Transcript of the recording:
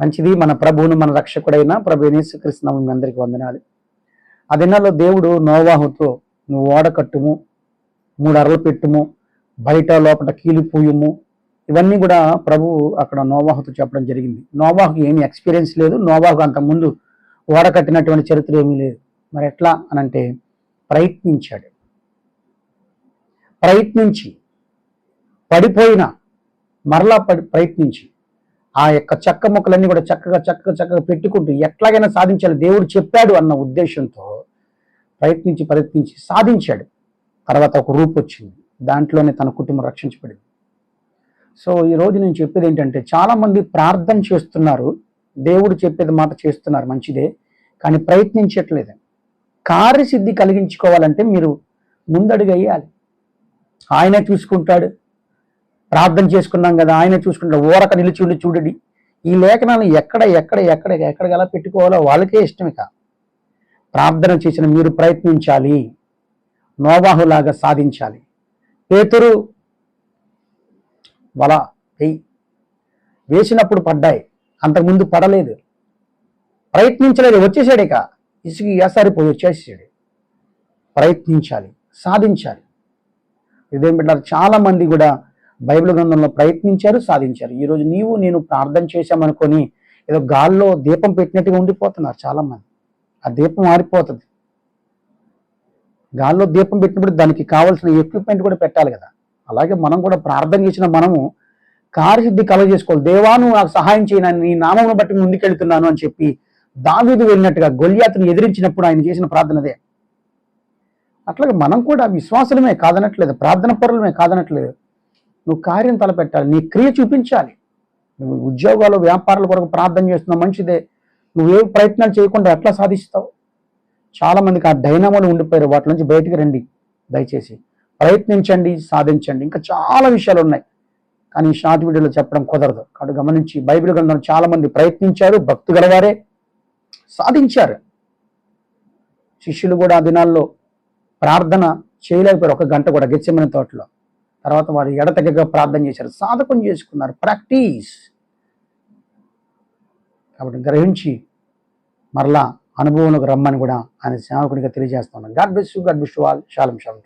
మంచిది. మన ప్రభువును మన రక్షకుడైన ప్రభు యేసుక్రీస్తు మీ అందరికీ వందనాలు. ఆ దినాల్లో దేవుడు నోవాహుతో నువ్వు ఓడ కట్టుము మూడు అరలు పెట్టుము బయట లోపల కీలిపోయుము ఇవన్నీ కూడా ప్రభు అక్కడ నోవాహుతో చెప్పడం జరిగింది. నోవాహుకి ఏమీ ఎక్స్పీరియన్స్ లేదు. నోవాహుకు అంత ముందు ఓడ కట్టినటువంటి చరిత్ర ఏమీ లేదు. మరి ఎట్లా అనంటే ప్రయత్నించాడు. ప్రయత్నించి పడిపోయిన మరలా పడి ప్రయత్నించి ఆ యొక్క చెక్క ముక్కలన్నీ కూడా చక్కగా చక్కగా చక్కగా పెట్టుకుంటూ ఎట్లాగైనా సాధించాలి. దేవుడు చెప్పాడు అన్న ఉద్దేశంతో ప్రయత్నించి ప్రయత్నించి సాధించాడు. తర్వాత ఒక రూపు వచ్చింది. దాంట్లోనే తన కుటుంబం రక్షించబడింది. సో ఈ రోజు నేను చెప్పేది ఏంటంటే చాలామంది ప్రార్థన చేస్తున్నారు. దేవుడు చెప్పేది మాట చేస్తున్నారు. మంచిదే. కానీ ప్రయత్నించట్లేదు. కార్యసిద్ధి కలిగించుకోవాలంటే మీరు ముందడుగు వేయాలి. ఆయనే చూసుకుంటాడు. ప్రార్థన చేసుకున్నాం కదా ఆయన చూసుకుంటాడు ఓరక నిలిచి ఉండి చూడండి. ఈ లేఖనాలను ఎక్కడ ఎక్కడ ఎక్కడ ఎక్కడ ఎలా పెట్టుకోవాలో వాళ్ళకే ఇష్టమిక ప్రార్థన చేసిన మీరు ప్రయత్నించాలి. నోబాహులాగా సాధించాలి. పేతురు వల వెయ్యి. వేసినప్పుడు పడ్డాయి. అంతకుముందు పడలేదు. ప్రయత్నించలేదు. వచ్చేసాడు ఇక. ఇసుగు ఏసారిపోయి వచ్చేసాడు. ప్రయత్నించాలి. సాధించాలి. ఇదేం పెట్టారు చాలామంది కూడా బైబిల్ గ్రంథంలో ప్రయత్నించారు సాధించారు. ఈరోజు నీవు నేను ప్రార్థన చేశామనుకొని ఏదో గాల్లో దీపం పెట్టినట్టుగా ఉండిపోతున్నారు చాలా మంది ఆ దీపం ఆరిపోతుంది. గాల్లో దీపం పెట్టినప్పుడు దానికి కావాల్సిన ఎక్విప్మెంట్ కూడా పెట్టాలి కదా. అలాగే మనం కూడా ప్రార్థన చేసిన మనము కార్యసిద్ధి కలగజేసుకోవాలి. దేవా నువ్వు నాకు సహాయం చేయను నీ నామమును బట్టి ముందుకెళ్తున్నాను అని చెప్పి దావీదు వెళ్ళినట్టుగా గొల్యాతను ఎదిరించినప్పుడు ఆయన చేసిన ప్రార్థనదే అట్లాగే మనం కూడా విశ్వాసులమే కాదనట్లేదు ప్రార్థన పరులమే కాదనట్లేదు. నువ్వు కార్యం తలపెట్టాలి నీ క్రియ చూపించాలి. నువ్వు ఉద్యోగాలు వ్యాపారాల కొరకు ప్రార్థన చేస్తున్నావు మంచిదే నువ్వే ప్రయత్నాలు చేయకుండా ఎట్లా సాధిస్తావు? చాలామందికి ఆ డైనామోలు ఉండిపోయారు. వాటి నుంచి బయటికి రండి దయచేసి. ప్రయత్నించండి సాధించండి. ఇంకా చాలా విషయాలు ఉన్నాయి. కానీ షార్ట్ వీడియోలో చెప్పడం కుదరదు. కాబట్టి గమనించి బైబిల్ గ్రంథం చాలామంది ప్రయత్నించారు భక్తి గలవారే సాధించారు. శిష్యులు కూడా ఆ దినాల్లో ప్రార్థన చేయలేకపోయారు. ఒక గంట కూడా గెచ్చమైన తోటలో. తర్వాత వారు ఎడతెగగా ప్రార్థన చేశారు. సాధకం చేసుకున్నారు. ప్రాక్టీస్. కాబట్టి గ్రహించి మరలా అనుభవంలోకి రమ్మని కూడా ఆయన సేవకుడిగా తెలియజేస్తున్నాను God bless you. God bless you all. Shalom shalom.